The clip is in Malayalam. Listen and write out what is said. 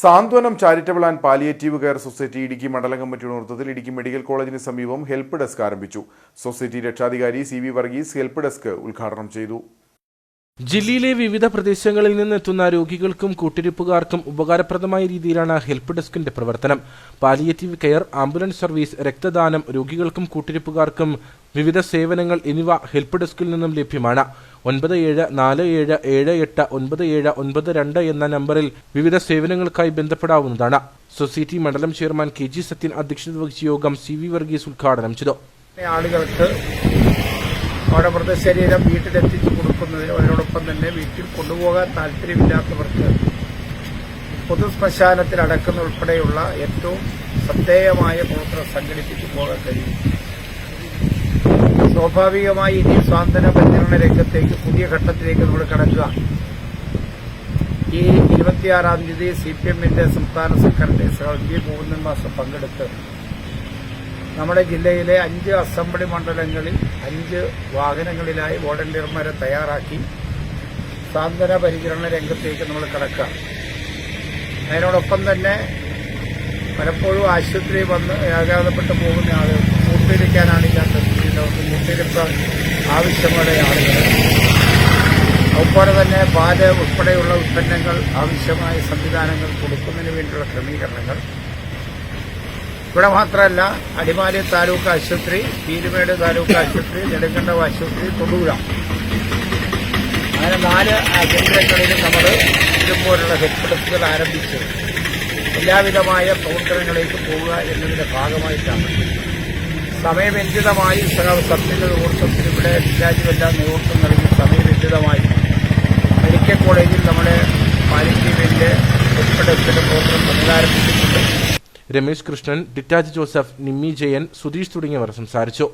Santhwanam charitable and palliative care society Idukki മണ്ഡലം കമ്മിറ്റിയുടെ നേതൃത്വത്തിൽ ഇടുക്കി മെഡിക്കൽ കോളേജിന് സമീപം ഹെൽപ്പ് ഡെസ്ക് ആരംഭിച്ചു. സൊസൈറ്റി രക്ഷാധികാരി C V Varghese help desk ഉദ്ഘാടനം ചെയ്തു. ജില്ലയിലെ വിവിധ പ്രദേശങ്ങളിൽ നിന്നെത്തുന്ന രോഗികൾക്കും കൂട്ടിരിപ്പുകാർക്കും ഉപകാരപ്രദമായ രീതിയിലാണ് ഹെൽപ്പ് ഡെസ്കിന്റെ പ്രവർത്തനം. പാലിയേറ്റീവ് കെയർ ആംബുലൻസ് സർവീസ് രക്തദാനം രോഗികൾക്കും കൂട്ടിരിപ്പുകാർക്കും വിവിധ സേവനങ്ങൾ എന്നിവ ഹെൽപ്പ് ഡെസ്കിൽ നിന്നും ലഭ്യമാണ്. ഒൻപത് ഏഴ് നാല് ഏഴ് ഏഴ് എട്ട് ഒൻപത് ഏഴ് ഒൻപത് രണ്ട് എന്ന നമ്പറിൽ വിവിധ സേവനങ്ങൾക്കായി ബന്ധപ്പെടാവുന്നതാണ്. സൊസൈറ്റി മണ്ഡലം ചെയർമാൻ കെ ജി സത്യൻ അധ്യക്ഷത വഹിച്ച യോഗം സി വി വർഗീസ് ഉദ്ഘാടനം ചെയ്തു. ആളുകൾക്ക് അവിടെ മൃതശരീരം വീട്ടിലെത്തിച്ചു കൊടുക്കുന്നത് അവരോടൊപ്പം തന്നെ വീട്ടിൽ കൊണ്ടുപോകാൻ താല്പര്യമില്ലാത്തവർക്ക് പൊതു ശ്മശാനത്തിൽ അടക്കുന്ന ഉൾപ്പെടെയുള്ള ഏറ്റവും ശ്രദ്ധേയമായ പ്രവർത്തനം സംഘടിപ്പിച്ചു പോകാൻ കഴിയും. സ്വാഭാവികമായി ഇനി സ്വാതന്ത്ര്യ പരിചരണ രംഗത്തേക്ക് പുതിയ ഘട്ടത്തിലേക്ക് നമ്മൾ കടക്കുക. ഈ ഇരുപത്തിയാറാം തീയതി സി പി എമ്മിന്റെ സംസ്ഥാന സെക്രട്ടറി സഹോദരി മോഹൻ മാസം പങ്കെടുത്ത് നമ്മുടെ ജില്ലയിലെ അഞ്ച് അസംബ്ലി മണ്ഡലങ്ങളിൽ അഞ്ച് വാഹനങ്ങളിലായി വോളണ്ടിയർമാരെ തയ്യാറാക്കി സാന്ത്വന പരിചരണ രംഗത്തേക്ക് നമ്മൾ കടക്കാം അതിനോടൊപ്പം തന്നെ പലപ്പോഴും ആശുപത്രി വന്ന് ഏകാഗ്രപ്പെട്ട് പോകുന്ന ആളുകൾ കൂട്ടിരിക്കാനാണില്ലാത്ത സ്ഥിതിയിലവർക്ക് മുട്ടിരിപ്പാൻ ആവശ്യമുള്ള ആളുകൾ അതുപോലെ തന്നെ പാൽ ഉൾപ്പെടെയുള്ള ഉൽപ്പന്നങ്ങൾ ആവശ്യമായ സംവിധാനങ്ങൾ കൊടുക്കുന്നതിന് വേണ്ടിയുള്ള ക്രമീകരണങ്ങൾ. ഇവിടെ മാത്രമല്ല അടിമാലി താലൂക്ക് ആശുപത്രി പീരുമേട് താലൂക്ക് ആശുപത്രി നെടുങ്കണ്ടം ആശുപത്രി തൊടുപുഴ. അങ്ങനെ നാല് കേന്ദ്രങ്ങളിലും നമ്മൾ ഇതുപോലുള്ള ഹെൽപ്പ് ഡെസ്കുകൾ ആരംഭിച്ച്. എല്ലാവിധമായ പ്രവർത്തനങ്ങളിലേക്ക് പോവുക എന്നതിന്റെ ഭാഗമായിട്ടാണ്. സമയബന്ധിതമായി സത്യങ്ങളുടെ നേതൃത്വത്തിൽ ഇവിടെ രാജ്യമെല്ലാം നേതൃത്വം നൽകി സമയബന്ധിതമായി മെഡിക്കൽ കോളേജിൽ നമ്മുടെ പാലിറ്റീവിന്റെ ഹെൽപ്പ് ഡെസ്കിന്റെ പ്രവർത്തനം പുനരാരംഭിച്ചിട്ടുണ്ട്. രമേശ് കൃഷ്ണൻ ഡിറ്റാജ് ജോസഫ് നിമ്മി ജയൻ സുധീഷ് തുടങ്ങിയവർ സംസാരിച്ചു.